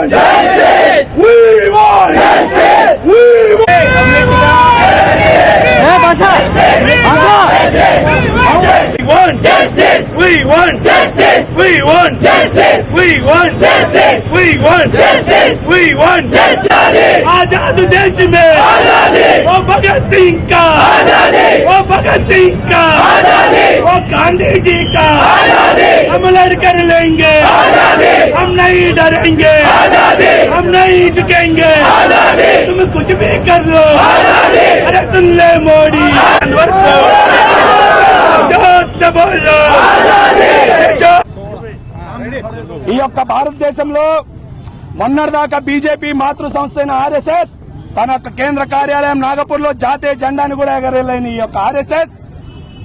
want justice. We want justice. We want. We want justice. We want justice. We want justice. We want justice. We want justice. We want justice. आजाद देश में आजादी वो भगत सिंह का आजादी वो भगत सिंह का आजादी वो गांधी जी का आजादी हम लड़कर लेंगे आजादी हम नहीं डरेंगे आजादी हम नहीं झुकेंगे आजादी तुम कुछ भी कर लो आजादी अरे सुन ले मोदी अनवर को जोर से बोलो जो ఈ యొక్క భారతదేశంలో మొన్నటిదాకా బీజేపీ మాతృ సంస్థ అయిన ఆర్ఎస్ఎస్ తన యొక్క కేంద్ర కార్యాలయం నాగపూర్ లో జాతీయ జెండాను కూడా ఎగరేలేని ఈ యొక్క ఆర్ఎస్ఎస్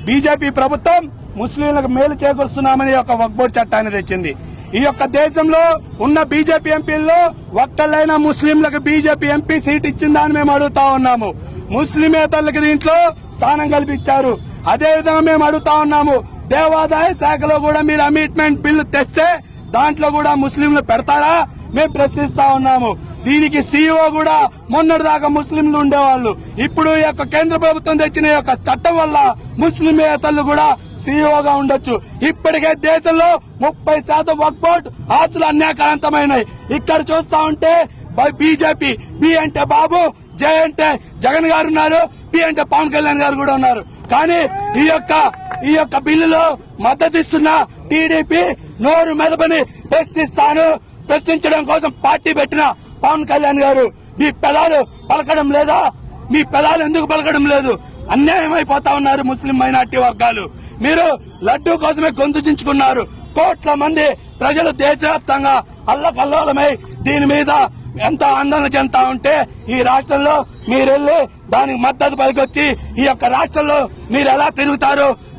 బీజేపీ ప్రభుత్వం ముస్లింలకు మేలు చేకూరుస్తున్నామని ఈ యొక్క వక్బోర్డ్ చట్టాన్ని తెచ్చింది ఈ యొక్క దేశంలో ఉన్న బీజేపీ ఎంపీల్లో ఒక్కళ్ళైనా ముస్లింలకు బీజేపీ ఎంపీ సీట్ ఇచ్చిందా అని మేము అడుగుతా ఉన్నాము. ముస్లిమేతరులకు దీంట్లో స్థానం కల్పించారు. అదే విధంగా మేము అడుగుతా ఉన్నాము. దేవాదాయ శాఖలో కూడా మీరు అమిట్మెంట్ బిల్లు తెస్తే దాంట్లో కూడా ముస్లింలు పెడతారా? మేము ప్రశ్నిస్తా ఉన్నాము. దీనికి సీఈఓ కూడా మొన్నటిదాకా ముస్లింలు ఉండేవాళ్ళు. ఇప్పుడు ఈ యొక్క కేంద్ర ప్రభుత్వం తెచ్చిన యొక్క చట్టం వల్ల ముస్లిమేతలు కూడా సీఈఓగా ఉండొచ్చు. ఇప్పటికే దేశంలో ముప్పై శాతం వర్క్బోర్డ్ ఆస్తులు అన్యాకాంతమైనాయి ఇక్కడ చూస్తా ఉంటే బీజేపీ బి అంటే బాబు జే అంటే జగన్ గారు ఉన్నారు పి అంటే పవన్ కళ్యాణ్ గారు కూడా ఉన్నారు. కానీ ఈ యొక్క ఈ యొక్క బిల్లులో మద్దతు ఇస్తున్న టీడీపీ నోరు మెదపని ప్రశ్నిస్తాను. ప్రశ్నించడం కోసం పార్టీ పెట్టిన పవన్ కళ్యాణ్ గారు మీ పెదాలు పలకడం లేదా? మీ పెదాలు ఎందుకు పలకడం లేదు? అన్యాయం అయిపోతా ఉన్నారు ముస్లిం మైనార్టీ వర్గాలు. మీరు లడ్డూ కోసమే గొంతుచించుకున్నారు కోట్ల మంది ప్రజలు దేశవ్యాప్తంగా అల్లకల్లోలమై దీని మీద ఎంత ఆందోళన చెందుతా ఉంటే ఈ రాష్ట్రంలో మీరెళ్ళి దానికి మద్దతు పలికొచ్చి ఈ యొక్క రాష్ట్రంలో మీరు ఎలా తిరుగుతారు?